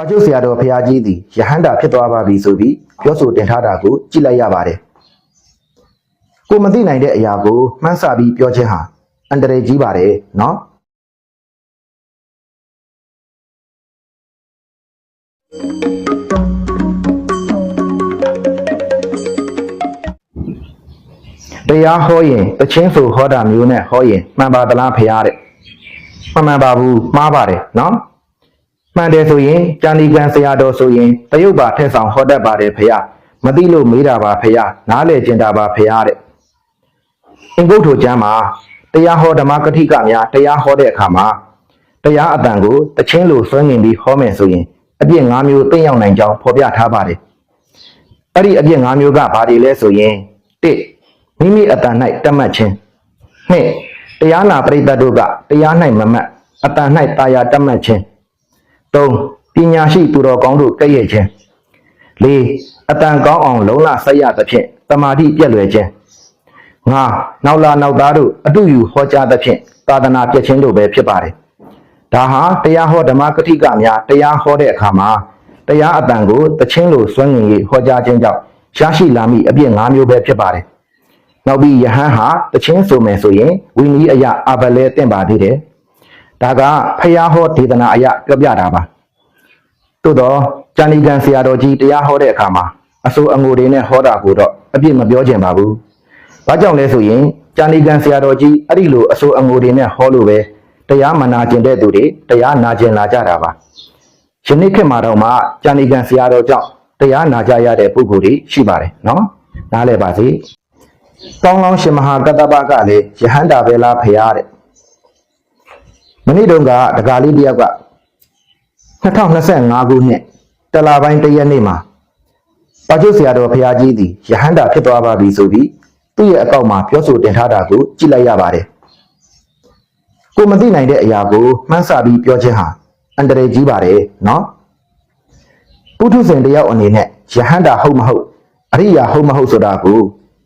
ပါကျုပ်ဆရာတော်ဖရာကြီးသည်ယဟန္တာဖြစ်သွားပါပြီဆိုပြီးပြောဆိုတင်ထားတာကိုကြည့်လိုက်ရပါတယ်ကိုမသိနိုင်တဲ့အရာကိုမှန်းဆပြီးပြောခြင်းဟာအန္တရာယ်ကြီးပါတယ်နော်တရားဟောရင်တချင်းဆိုဟောတာမျိုးနဲ့ဟောရင်မှန်ပါသလားဖရားတဲ့မမှန်ပါဘူးမှားပါတယ်နော် မှန်တယ်ဆိုရင်ကျန်ဒီကံဆရာတော်ဆိုရင်တရုတ်ပါထက်ဆောင်ဟောတတ်ပါတယ်ဖရားမသိလို့မေးတာပါဖရားနားလေကျင်တာပါဖရားတဲ့အင်္ဂုတ္တကျမ်းမှာတရားဟောဓမ္မကတိကများတရားဟောတဲ့အခါမှာတရားအတန်ကိုတချင်းလိုဆွဲငင်ပြီးဟောမယ်ဆိုရင်အပြည့်၅မျိုးသိမ့်ရောက်နိုင်ကြောင်းဖော်ပြထားပါတယ်အဲ့ဒီအပြစ်၅မျိုးကဘာတွေလဲဆိုရင်၁မိမိအတန်၌တတ်မှတ်ခြင်း၂တရားနာပရိသတ်တို့ကတရား၌မမှတ်အတန်၌တာယာတတ်မှတ်ခြင်း ၃ပညာရှိသူတော်ကောင်းတို့ကဲ့ရဲ့ခြင်း၄အတန်ကောင်းအောင်လုံလဆက်ရသဖြင့်တမာတိပြည့်လွယ်ခြင်း၅နောက်လာနောက်သားတို့အတူယူဟောကြားသဖြင့်သာသနာပြည့်ခြင်းတို့ပဲဖြစ်ပါတယ်ဒါဟာတရားဟောဓမ္မကတိကများတရားဟောတဲ့အခါမှာတရားအတန်ကိုတချင်းလိုစွန့်ငင်ရေးဟောကြားခြင်းကြောင့်ရရှိလာမိအပြည့်၅မျိုးပဲဖြစ်ပါတယ်။နောက်ပြီးယဟန်ဟာတချင်းဆိုမယ်ဆိုရင်ဝိနည်းအရာအဘလဲတင့်ပါသေးတယ်။ ဒါကဖျားဟောဒေသနာအရာပြောပြတာပါ။သို့တော့ကျန်ဒီကန်ဆရာတော်ကြီးတရားဟောတဲ့အခါမှာအဆိုအငိုတွေနဲ့ဟောတာကိုတော့အပြည့်မပြောချင်ပါဘူး။ဘာကြောင့်လဲဆိုရင်ကျန်ဒီကန်ဆရာတော်ကြီးအဲ့ဒီလိုအဆိုအငိုတွေနဲ့ဟောလို့ပဲတရားမနာကျင်တဲ့သူတွေတရားနာကျင်လာကြတာပါ။ယနေ့ခေတ်မှာတော့မှကျန်ဒီကန်ဆရာတော်ကြောင့်တရားနာကြရတဲ့ပုဂ္ဂိုလ်တွေရှိပါတယ်နော်နားလည်ပါစေ။ကောင်းကောင်းရှင်မဟာကတ္တပကလည်းယဟန္တာပဲလားဖရာတဲ့။ မနေ့တုန်းကဒကာလေးတယောက်က2025ခုနှစ်တလပိုင်းတရက်နေ့မှာပါကျုပ်ဆရာတော်ဖရာကြီးသည်ယဟန္တာဖြစ်သွားပါပြီဆိုပြီးသူ့ရဲ့အကောင့်မှာပြောဆိုတင်ထားတာကိုကြည့်လိုက်ရပါတယ်။ကိုမသိနိုင်တဲ့အရာကိုမှန်းဆပြီးပြောခြင်းဟာအန္တရာယ်ကြီးပါတယ်နော်ပုထုဇဉ်တယောက်အနေနဲ့ယဟန္တာဟုတ်မဟုတ်အရိယာဟုတ်မဟုတ်ဆိုတာကို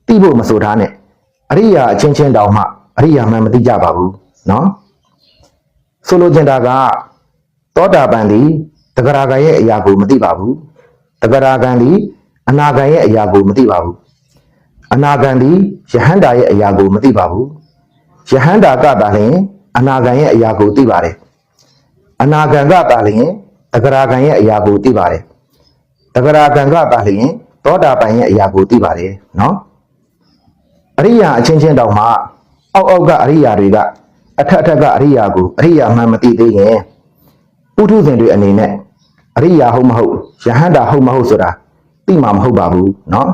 သိဖို့မဆိုထားနဲ့အရိယာအချင်းချင်းတောင်မှအရိယာမှန်မသိကြပါဘူးနော် ဆိုလိုချင်တာကသောတာပန်သည်တဂရဂံရဲ့အရာကိုမသိပါဘူးတဂရဂံသည်အနာဂံရဲ့အရာကိုမသိပါဘူးအနာဂံသည်ယဟန္တာရဲ့အရာကိုမသိပါဘူးယဟန္တာကသာလျှင်အနာဂံရဲ့အရာကိုသိပါတယ်အနာဂံကတာလျင်တဂရာဂံရဲ့အရာကိုသိပါတယ်တဂရာဂံကတာလျင်သောတာပန်ရဲ့အရာကိုသိပါတယ်နော်အရိယာအချင်းချင်းတောင်မှအောက်အောက်ကအရိယာတွေက အထက်အထက်ကအရိယာကိုအရိယာမှန်မသိသေးရင်ပုထုဇဉ်တွေအနေနဲ့အရိယာဟုတ်မဟုတ်ယဟန္တာဟုတ်မဟုတ်ဆိုတာသိမှာမဟုတ်ပါဘူးနော်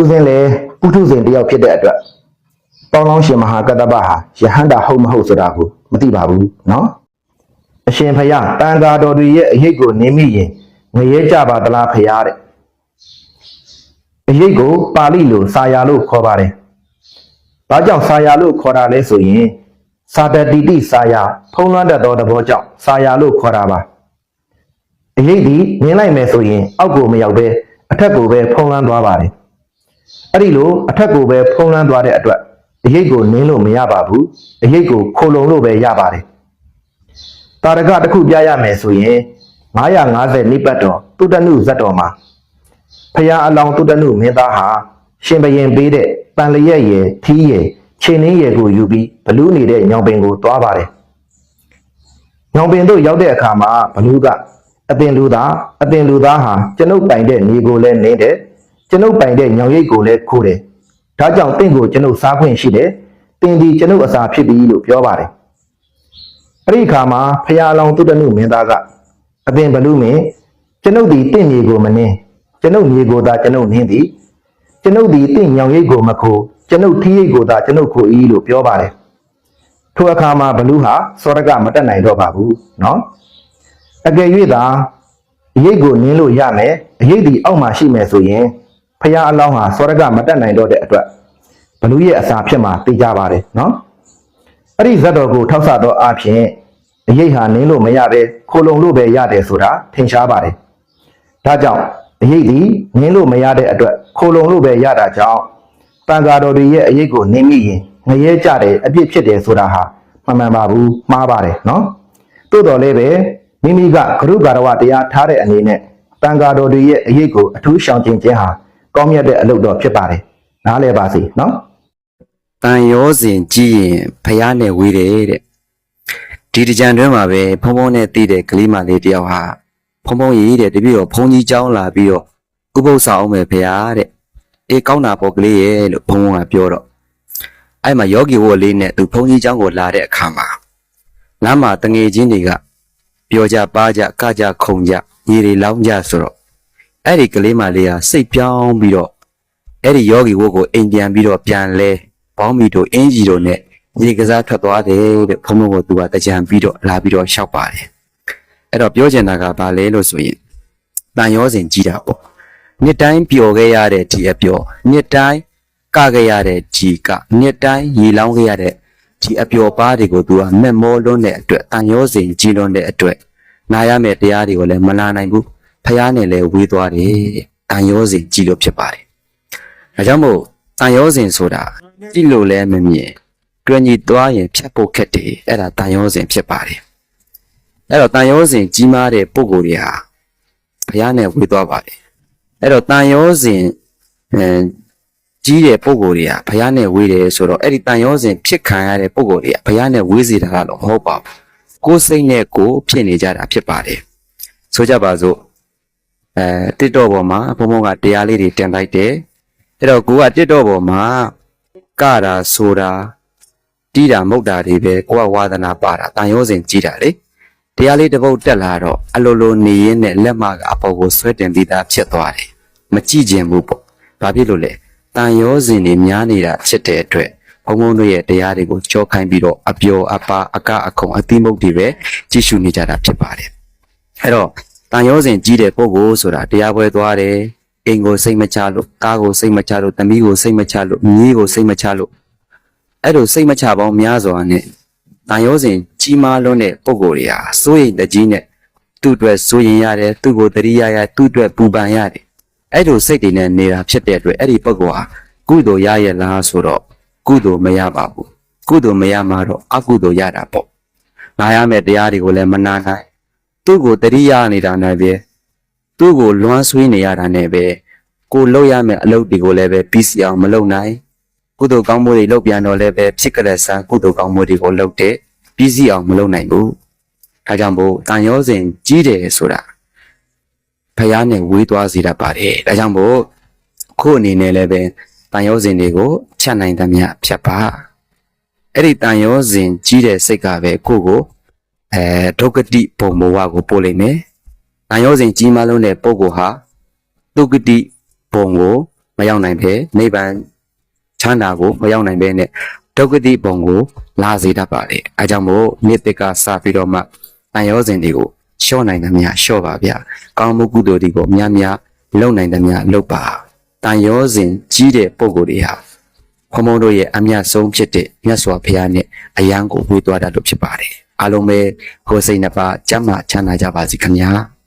ဥစဉ်လေပုထုဇဉ်တယောက်ဖြစ်တဲ့အတွက်ပေါင်းလောင်းရှင်မဟာကတ္တပဟာယဟန္တာဟုတ်မဟုတ်ဆိုတာကိုမသိပါဘူးနော်အရှင်ဖယားတန်ဃာတော်တွေရဲ့အရေးကိုနင်းမိရင်ငရဲကြပါသလားဖယားတဲ့အရေးကိုပါဠိလိုစာယာလို့ခေါ်ပါတယ်။ဘာကြောင့်စာယာလို့ခေါ်တာလဲဆိုရင် စာတတိတိစာယာဖုံးလွှမ်းတတ်သောသဘောကြောင့်စာယာလို့ခေါ်တာပါ။အရေးဒီမြင်လိုက်မယ်ဆိုရင်အောက်ကိုမရောက်ဘဲအထက်ကိုပဲဖုံးလွှမ်းသွားပါတယ်။အဲ့ဒီလိုအထက်ကိုပဲဖုံးလွှမ်းသွားတဲ့အတွက်အရေးကိုနင်းလို့မရပါဘူး။အရေးကိုခိုလုံလို့ပဲရပါတယ်။တာရကတစ်ခုပြရမယ်ဆိုရင်950နိပတ်တော်တုတ္တနုဇတ်တော်မှာဖရာအလောင်းတုတ္တနုမင်းသားဟာရှင်ဘရင်ပေးတဲ့ပန်လျက်ရယ်ထီးရယ် ခြေနှင်းရယ်ကိုယူပြီးဘလူးနေတဲ့ညောင်ပင်ကိုသွားပါတယ်ညောင်ပင်တို့ရောက်တဲ့အခါမှာဘလူးကအပင်လူသားအပင်လူသားဟာကျွန်ုပ်ပိုင်တဲ့နေကိုလည်းနင်းတယ်ကျွန်ုပ်ပိုင်တဲ့ညောင်ရိပ်ကိုလည်းခိုးတယ်ဒါကြောင့်တင့်ကိုကျွန်ုပ်စားခွင့်ရှိတယ်တင်ဒီကျွန်ုပ်အစာဖြစ်ပြီလို့ပြောပါတယ်အဲ့ဒီအခါမှာဖရာလောင်တုတ္တနုမင်းသားကအပင်ဘလူမင်းကျွန်ုပ်ဒီတင့်မြေကိုမနှင်းကျွန်ုပ်မြေကိုသာကျွန်ုပ်နှင်းသည်ကျွန်ုပ်ဒီတင့်ညောင်ရိပ်ကိုမခိုး ကျွန်ုပ်ထီးရိပ်ကိုသာကျွန်ုပ်ခိုး၏လို့ပြောပါတယ်ထိုအခါမှာဘလူဟာစောရကမတက်နိုင်တော့ပါဘူးเนาะအကယ်၍သာအရိပ်ကိုနင်းလို့ရမယ်အရိပ်ဒီအောက်မှာရှိမယ်ဆိုရင်ဖရာအလောင်းဟာစောရကမတက်နိုင်တော့တဲ့အတွက်ဘလူရဲ့အစာဖြစ်မှာသိကြပါတယ်เนาะ အဲ့ဒီဇတ်တော်ကိုထောက်ဆသောအဖြစ်အရေးဟာနင်းလို့မရပဲခိုလုံလို့ပဲရတယ်ဆိုတာထင်ရှားပါတယ်။ဒါကြောင့်အရေးဒီနင်းလို့မရတဲ့အတွက်ခိုလုံလို့ပဲရတာကြောင့် ပန်ကာတော်တွေရဲ့အရေးကိုနေမိရင်ငရဲကြတယ်အပြစ်ဖြစ်တယ်ဆိုတာဟာမမှန်ပါဘူးမှားပါတယ်နော်သို့တော်လည်းပဲမိမိကဂရုကာရဝတရားထားတဲ့အနေနဲ့တန်ဃာတော်တွေရဲ့အရေးကိုအထူးရှောင်ကျဉ်ခြင်းဟာကောင်းမြတ်တဲ့အလုပ်တော်ဖြစ်ပါတယ်နားလည်ပါစေနော်တန်ရောစဉ်ကြည့်ရင်ဖះနဲ့ဝေးတယ်တဲ့ဒီတကြံတွင်းမှာပဲဖုံဖုံနဲ့တည်တဲ့ကလေးမလေးတယောက်ဟာဖုံဖုံရေးတဲ့တပြည့်တော်ဘုံကြီးကြောင်းလာပြီးတော့ဥပုသ္စာအောင်မယ်ဖះတဲ့ အေးကောင်းတာပေါ့ကလေးရဲ့လို့ဖုံဖုံကပြောတော့အဲ့မှာယောဂီဝတ်လေးနဲ့သူဖုံကြီးเจ้าကိုလာတဲ့အခါမှာလမ်းမှာတငယ်ချင်းတွေကပြောကြပါကြကကြခုံကြရေတွေလောင်းကြဆိုတော့အဲ့ဒီကလေးမလေးဟာစိတ်ပြောင်းပြီးတော့ အဲ့ဒီယောဂီဝတ်ကိုအိမ်ပြန်ပြီးတော့ပြန်လဲဘောင်းမီတို့အင်းကြီးတို့နဲ့ရေကစားထွက်သွားတယ်တဲ့ဘုံဘုံကသူကတကြံပြီးတော့လာပြီးတော့ရှောက်ပါတယ်အဲ့တော့ပြောချင်တာကဘာလဲလို့ဆိုရင်တန်ရောစဉ်ကြီးတာပေါ့ နှစ်တိုင်းပျော်ခဲ့ရတဲ့ဒီအပျော်နှစ်တိုင်းကခဲ့ရတဲ့ဒီကနှစ်တိုင်းရေလောင်းခဲ့ရတဲ့ဒီအပျော်ပါးတွေကိုသူကမက်မောလွန်းတဲ့အတွက်တန်ရောစဉ်ကြီးလွန်းတဲ့အတွက်နာရမယ့်တရားတွေကိုလည်းမလာနိုင်ဘူးဖះနဲ့လည်းဝေးသွားတယ်တဲ့တန်ရောစဉ်ကြီးလို့ဖြစ်ပါတယ်ဒါကြောင့်မို့တန်ရောစဉ်ဆိုတာကြည့်လို့လည်းမမြင်တွင်ကြီးသွားရင်ဖြတ်ဖို့ခက်တယ်အဲ့ဒါတန်ရောစဉ်ဖြစ်ပါတယ်အဲ့တော့တန်ရောစဉ်ကြီးမားတဲ့ပုံကိုယ်တွေဟာဘုရားနဲ့ဝေးသွားပါတယ် အဲ့တော့တန်ရောစဉ်အဲကြီးတဲ့ပုံကိုယ်တွေဟာဘုရားနဲ့ဝေးတယ်ဆိုတော့အဲ့ဒီတန်ရောစဉ်ဖြစ်ခံရတဲ့ပုံကိုယ်တွေကဘုရားနဲ့ဝေးစေတာကတော့မဟုတ်ပါဘူးကိုယ်စိတ်နဲ့ကိုယ်ဖြစ်နေကြတာဖြစ်ပါတယ်ဆိုကြပါစို့အဲတစ်တော့ပေါ်မှာဘုံဘုံကတရားလေးတွေတင်လိုက်တယ်အဲ့တော့ကိုကတစ်တော့ပေါ်မှာကတာဆိုတာတီးတာမုတ်တာတွေပဲကိုကဝါသနာပါတာတန်ရောစဉ်ကြီးတာလေ တရားလေးတစ်ပုတ်တက်လာတော့အလိုလိုနေရင်းနဲ့လက်မကအပေါ်ကိုဆွဲတင်ပြီးသားဖြစ်သွားတယ်မကြည့်ခြင်းဘူးပေါ့ဘာဖြစ်လို့လဲတန်ရောစဉ်တွေများနေတာဖြစ်တဲ့အတွက်ဘုံဘုံတို့ရဲ့တရားတွေကိုကြောခိုင်းပြီးတော့အပျော်အပါအကအခုံအသီးမုတ်တွေပဲကြည့်ရှုနေကြတာဖြစ်ပါတယ်အဲ့တော့တန်ရောစဉ်ကြီးတဲ့ပုဂ္ဂိုလ်ဆိုတာတရားပွဲသွားတယ်အိမ်ကိုစိတ်မချလို့ကားကိုစိတ်မချလို့သမီးကိုစိတ်မချလို့မြေးကိုစိတ်မချလို့အဲ့လိုစိတ်မချပေါင်းများစွာနဲ့ တန်ရောစဉ်ကြီးမားလွန်းတဲ့ပုံကိုယ်တွေဟာစိုးရိမ်တကြီးနဲ့သူ့အတွက်စိုးရိမ်ရတယ်သူ့ကိုတတိယရသူ့အတွက်ပူပန်ရတယ်အဲ့လိုစိတ်တွေနဲ့နေတာဖြစ်တဲ့အတွက်အဲ့ဒီပုံကိုယ်ဟာကုသိုလ်ရရဲ့လားဆိုတော့ကုသိုလ်မရပါဘူးကုသိုလ်မရမှာတော့အကုသိုလ်ရတာပေါ့ငါရမယ့်တရားတွေကိုလည်းမနာနိုင်သူ့ကိုတတိယနေတာနဲ့ပဲသူ့ကိုလွမ်းဆွေးနေရတာနဲ့ပဲကိုလှုပ်ရမယ့်အလုပ်တွေကိုလည်းပဲပြီးစီအောင်မလုပ်နိုင် ကုသိုလ်ကောင်းမှုတွေလုပ်ပြန်တော့လည်းပဲဖြစ်ကြတဲ့ဆန်းကုသိုလ်ကောင်းမှုတွေကိုလုပ်တဲ့ပြီးစီအောင်မလုပ်နိုင်ဘူးဒါကြောင့်မို့တန်ရောစဉ်ကြီးတယ်ဆိုတာဖះနဲ့ဝေးသွားစေတတ်ပါတယ်ဒါကြောင့်မို့ခုအနေနဲ့လည်းပဲတန်ရောစဉ်တွေကိုဖြတ်နိုင်သမျှဖြတ်ပါအဲ့ဒီတန်ရောစဉ်ကြီးတဲ့စိတ်ကပဲကိုယ့်ကိုအဲဒုက္ကတိဘုံဘဝကိုပို့လိမ့်မယ်။တန်ရောစဉ်ကြီးမားလုံးတဲ့ပုဂ္ဂိုလ်ဟာတုဂတိဘုံကိုမရောက်နိုင်ပဲနိဗ္ဗာန် ချမ်းသာကိုမရောက်နိုင်ပဲနဲ့ဒုက္ခတိဘုံကိုလာစေတတ်ပါလေ။အဲကြောင့်မို့နိတ္တကစပြီးတော့မှတန်ရောစဉ်တွေကိုလျှော့နိုင်သမျှလျှော့ပါဗျ။ကောင်းမှုကုသိုလ်တွေကိုများများလုပ်နိုင်သမျှလုပ်ပါ။တန်ရောစဉ်ကြီးတဲ့ပုဂ္ဂိုလ်တွေဟာဘုံဘုံတို့ရဲ့အမြတ်ဆုံးဖြစ်တဲ့မြတ်စွာဘုရားနဲ့အယံကိုဝေးသွားတတ်လို့ဖြစ်ပါတယ်။အားလုံးပဲကိုယ်စိတ်နှစ်ပါးကျမ်းမာချမ်းသာကြပါစေခင်ဗျာ။